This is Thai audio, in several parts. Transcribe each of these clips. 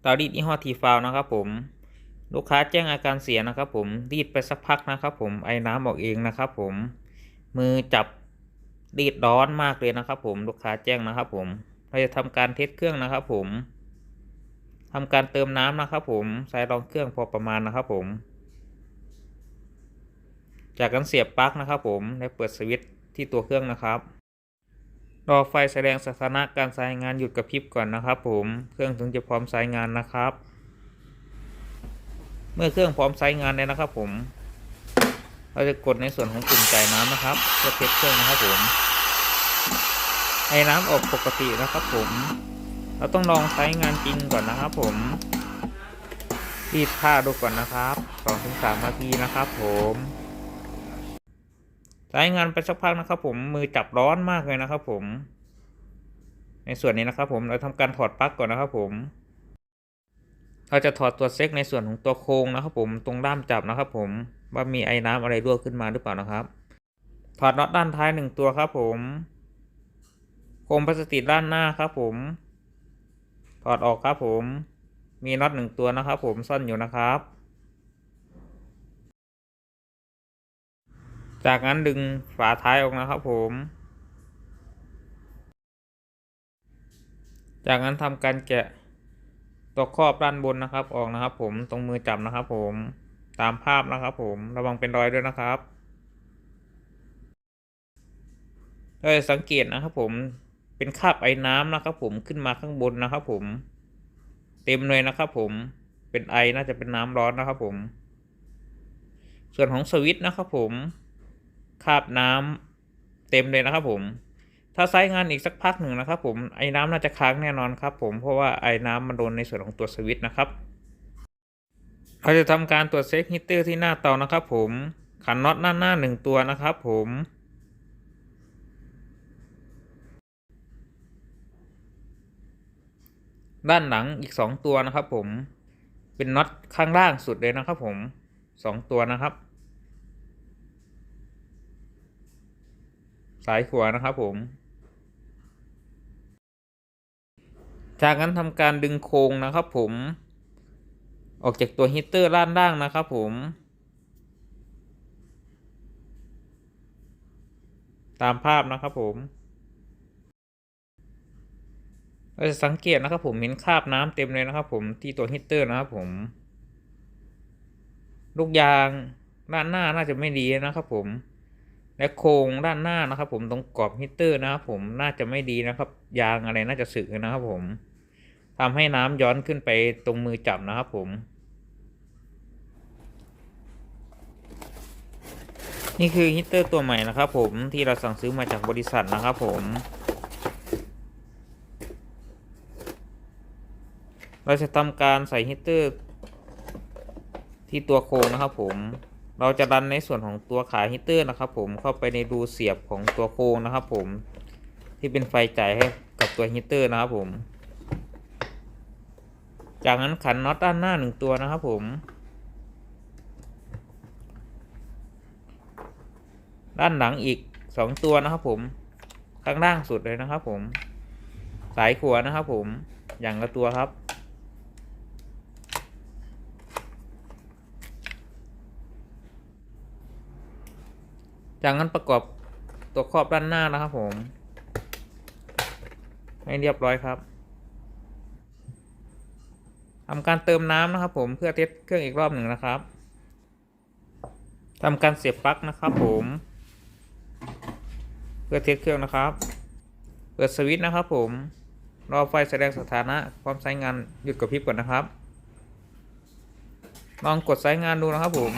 เตารีดยี่ห้อทีฟาวนะครับผมลูกค้าแจ้งอาการเสียนะครับผมรีดไปสักพักนะครับผมไอ้น้ำออกเองนะครับผมมือจับรีดร้อนมากเลยนะครับผมลูกค้าแจ้งนะครับผมเราจะทำการเทสเครื่องนะครับผมทำการเติมน้ำนะครับผมใส่รองเครื่องพอประมาณนะครับผม จากการเสียบปลั๊กนะครับผมและเปิดสวิตช์ที่ตัวเครื่องนะครับ รอไฟแสดงสถานะการใช้งานหยุดกระพริบก่อนนะครับผม เครื่องถึงจะพร้อมใช้งานนะครับ เมื่อเครื่องพร้อมใช้งานแล้วนะครับ ผม เราจะกดในส่วนของปุ่มจ่ายน้ำนะครับเพื่อเทสเครื่องนะครับผมไอ้น้ำออกปกตินะครับ ผม เราต้องลองใช้งานจริงก่อนนะครับ ผมรีดผ้าดูก่อนนะครับ2-3นาทีนะครับ ผม ใช้งานไปสักพักนะครับผมมือจับร้อนมากเลยนะครับผม ในส่วนนี้นะครับผมเราทำการถอดปลั๊กก่อนนะครับผม เราจะถอดตัวเซ็กในส่วนของตัวโครงนะครับผมตรงด้ามจับนะครับผมว่ามีไอ้น้ำอะไรรั่วขึ้นมาหรือเปล่านะครับ ถอดน็อตด้านท้ายหนึ่งตัวครับผมโครงพลาสติกด้านหน้าครับผม ถอดออกครับผม มีน็อตหนึ่งตัวนะครับผมซ่อนอยู่นะครับ จากนั้นดึงฝาท้ายออกนะครับผม จากนั้นทำการแกะตัวครอบด้านบนนะครับ ออกนะครับ ผมตรงมือจับนะครับ ผมตามภาพนะครับ ผมระวังเป็นรอยด้วยนะครับเราจะสังเกตนะครับ ผมเป็นคราบไอ้น้ำนะครับ ผมขึ้นมาข้างบนนะครับ ผม เต็มเลยนะครับ ผมเป็นไอน่าจะเป็นน้ำร้อนนะครับ ผม ส่วนของสวิตช์นะครับ ผม คาบน้ำเต็มเลยนะครับ ผม ถ้าใช้งานอีกสักพักหนึ่งนะครับ ผมไอ้น้ำน่าจะค้างแน่นอนครับ ผมเพราะว่าไอ้น้ำมันโดนในส่วนของตัวสวิตช์นะครับเราจะทำการตรวจเช็คฮีตเตอร์ที่หน้าเตานะครับ ผมขันน็อตหน้าหน้าหนึ่งตัวนะครับ ผมด้านหลังอีกสองตัวนะครับผมเป็นน็อตข้างล่างสุดเลยนะครับผมสองตัวนะครับ สายขวานะครับผม จากนั้นทำการดึงโครงนะครับผม ออกจากตัวฮีตเตอร์ด้านล่างนะครับผม ตามภาพนะครับผมเราจะสังเกตนะครับผมเห็นคราบน้ำเต็มเลยนะครับผมที่ตัวฮีตเตอร์นะครับผม ลูกยางด้านหน้าน่าจะไม่ดีนะครับผม และโครงด้านหน้านะครับ ผมตรงกรอบฮีตเตอร์นะครับผมน่าจะไม่ดีนะครับ ยางอะไรน่าจะสึกนะครับผมทำให้น้ำย้อนขึ้นไปตรงมือจับนะครับผม นี่คือฮีตเตอร์ตัวใหม่นะครับผมที่เราสั่งซื้อมาจากบริษัทนะครับผมเราจะทำการใส่ฮีตเตอร์ที่ตัวโครงนะครับผม เราจะดันในส่วนของตัวขาฮีตเตอร์นะครับผมเข้าไปในรูเสียบของตัวโครงนะครับผมที่เป็นไฟจ่ายให้กับตัวฮีตเตอร์นะครับผม จากนั้นขันน็อตด้านหน้าหนึ่งตัวนะครับผม ด้านหลังอีกสองตัวนะครับผม ข้างล่างสุดเลยนะครับผม สายขวานะครับผม อย่างละตัวครับ จากนั้นประกอบตัวครอบด้านหน้านะครับผม ให้เรียบร้อยครับทำการเติมน้ำนะครับ ผมเพื่อเทสเครื่องอีกรอบหนึ่งนะครับทำการเสียบปลั๊กนะครับ ผม เพื่อเทสเครื่องนะครับ เปิดสวิตช์นะครับ ผมรอไฟแสดงสถานะพร้อมใช้งานหยุดกระพริบก่อนนะครับ ลองกดใช้งานดูนะครับผม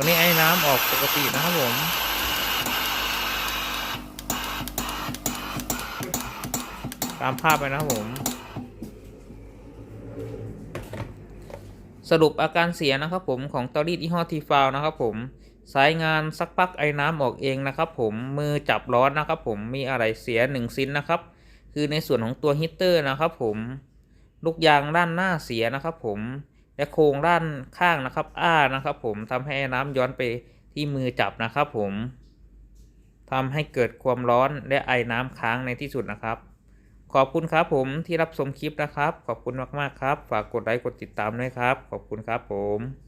ตรงนี้ไอ้น้ำออกปกตินะครับผมตามภาพไปนะครับผม สรุปอาการเสียนะครับผมของเตารีดยี่ห้อทีฟาวนะครับผมสายงานสักพักไอ้น้ำออกเองนะครับผมมือจับร้อนนะครับผมมีอะไรเสียหนึ่งซินนะครับ คือในส่วนของตัวฮีตเตอร์นะครับผมลูกยางด้านหน้าเสียนะครับผม และโครงด้านข้างนะครับ อ้านะครับ ผมทำให้น้ำย้อนไปที่มือจับนะครับ ผมทำให้เกิดความร้อนและไอน้ำค้างในที่สุดนะครับ ขอบคุณครับผมที่รับชมคลิปนะครับ ขอบคุณมากๆครับ ฝากกดไลค์กดติดตามด้วยครับ ขอบคุณครับผม